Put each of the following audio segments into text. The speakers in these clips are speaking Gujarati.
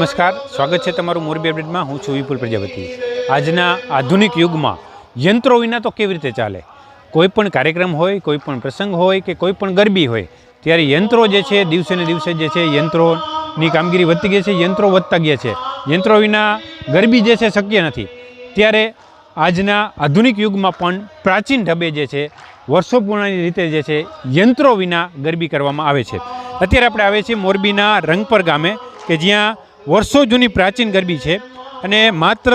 નમસ્કાર. સ્વાગત છે તમારું મોરબી અપડેટમાં. હું છું વિપુલ પ્રજાપતિ. આજના આધુનિક યુગમાં યંત્રો વિના તો કેવી રીતે ચાલે? કોઈ પણ કાર્યક્રમ હોય, કોઈ પણ પ્રસંગ હોય કે કોઈ પણ ગરબી હોય, ત્યારે યંત્રો જે છે, દિવસે ને દિવસે જે છે, યંત્રોની કામગીરી વધતી ગઈ છે, યંત્રો વધતા ગયા છે. યંત્રો વિના ગરબી જે છે, શક્ય નથી. ત્યારે આજના આધુનિક યુગમાં પણ પ્રાચીન ઢબે જે છે વર્ષો પૂર્ણની રીતે જે છે, યંત્રો વિના ગરબી કરવામાં આવે છે. અત્યારે આપણે આવે છીએ મોરબીના રંગપર ગામે, કે જ્યાં વર્ષો જૂની પ્રાચીન ગરબી છે અને માત્ર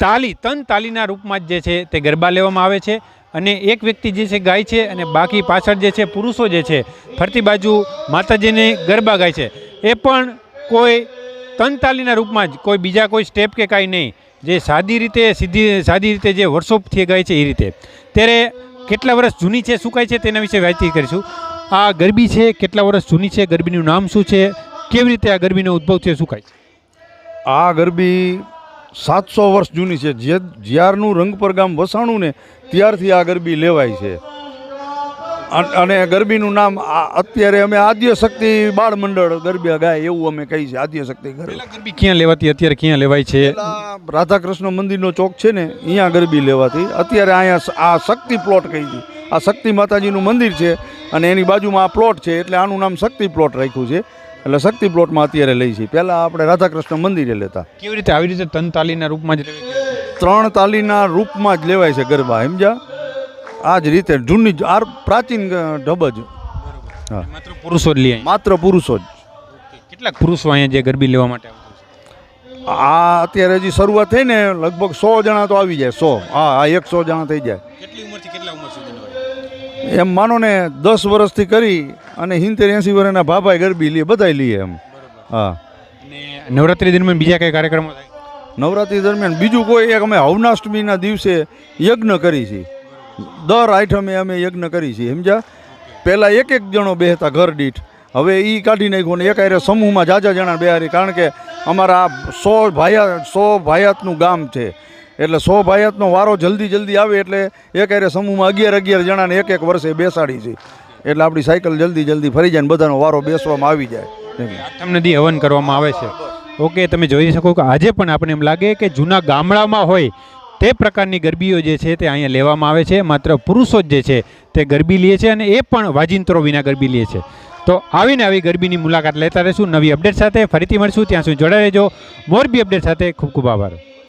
તાલી, તન તાલીના રૂપમાં જ જે છે તે ગરબા લેવામાં આવે છે અને એક વ્યક્તિ જે છે ગાય છે અને બાકી પાછળ જે છે પુરુષો જે છે ફરતી બાજુ માતાજીને ગરબા ગાય છે. એ પણ કોઈ તન તાલીના રૂપમાં જ, કોઈ બીજા કોઈ સ્ટેપ કે કાંઈ નહીં, જે સાદી રીતે, સીધી, સાદી રીતે જે વર્ષોથી ગાય છે એ રીતે. ત્યારે કેટલા વર્ષ જૂની છે, શું કાંઈ છે તેના વિશે વાતચીત કરીશું. આ ગરબી છે, કેટલા વર્ષ જૂની છે, ગરબીનું નામ શું છે કેવી રીતે આ ગરબીનો ઉદ્ભવ છે શું કાંઈ આ ગરબી સાતસો વર્ષ જૂની છે. જે જ્યારનું રંગપર ગામ વસાણું ને ત્યારથી આ ગરબી લેવાય છે. અને ગરબીનું નામ અત્યારે અમે આદ્ય શક્તિ બાળ મંડળ ગરબી ગાય એવું અમે કહી છે આદ્ય શક્તિ ગરબા. ક્યાં લેવાતી અત્યારે ક્યાં લેવાય છે? પેલા રાધાકૃષ્ણ મંદિરનો ચોક છે ને અહીંયા ગરબી લેવાતી. અત્યારે અહીંયા આ શક્તિ પ્લોટ કહી છે આ શક્તિ માતાજીનું મંદિર છે અને એની બાજુમાં આ પ્લોટ છે એટલે આનું નામ શક્તિ પ્લોટ રાખ્યું છે. એટલે શક્તિ પ્લોટમાં અત્યારે લઈ છે. પહેલાં આપણે રાધાકૃષ્ણ મંદિરે લેતા. કેવી રીતે આવી રીતે તન તાલીના રૂપમાં જ ત્રણ તાલીના રૂપમાં જ લેવાય છે ગરબા સમજ્યા આ જ રીતે જૂની આ પ્રાચીન ઢબ જ. માત્ર પુરુષો જ લે માત્ર પુરુષો જ. કેટલાક પુરુષો અહીંયા જે ગરબી લેવા માટે આ અત્યારે હજી શરૂઆત થઈ ને લગભગ સો જણા તો આવી જાય સો. હા એકસો જણા થઈ જાય. કેટલી ઉંમરથી એમ માનો ને દસ વર્ષથી કરી અને સિત્તેર એંસી વર્ષના ભાભાએ ગરબી લે બધાય લઈએ એમ. હા. અને નવરાત્રી દરમિયાન બીજા કઈ કાર્યક્રમો થાય? નવરાત્રી દરમિયાન બીજું કોઈ એક અમે હવનાષ્ટમીના દિવસે યજ્ઞ કરી છીએ દર આઠમે અમે યજ્ઞ કરી છીએ સમજ્યા? પહેલાં એક એક જણો બેહતા ઘર દીઠ. હવે એ કાઢી નાખ્યું ને એક આરે સમૂહમાં જાજા જણા બેહારી કારણ કે અમારા આ સો ભાયા સો ભાયાતનું ગામ છે. એટલે સો ભાયતનો વારો જલ્દી જલ્દી આવે એટલે એક અરે સમૂહમાં અગિયાર અગિયાર જણાને એક એક વર્ષે બેસાડી છે. એટલે આપણી સાયકલ જલ્દી જલ્દી ફરી જાય બધાનો વારો બેસવામાં આવી જાય. આઠમ નદી હવન કરવામાં આવે છે. ઓકે, તમે જોઈ શકો કે આજે પણ આપણે એમ લાગે કે જૂના ગામડામાં હોય તે પ્રકારની ગરબીઓ જે છે તે અહીંયા લેવામાં આવે છે. માત્ર પુરુષો જ જે છે તે ગરબી લે છે અને એ પણ વાજિંત્રો વિના ગરબી લે છે. તો આવીને આવી ગરબીની મુલાકાત લેતા રહીશું. નવી અપડેટ સાથે ફરીથી મળશું. ત્યાં સુધી જોડાઈ રહેજો. મોરબી અપડેટ સાથે ખૂબ ખૂબ આભાર.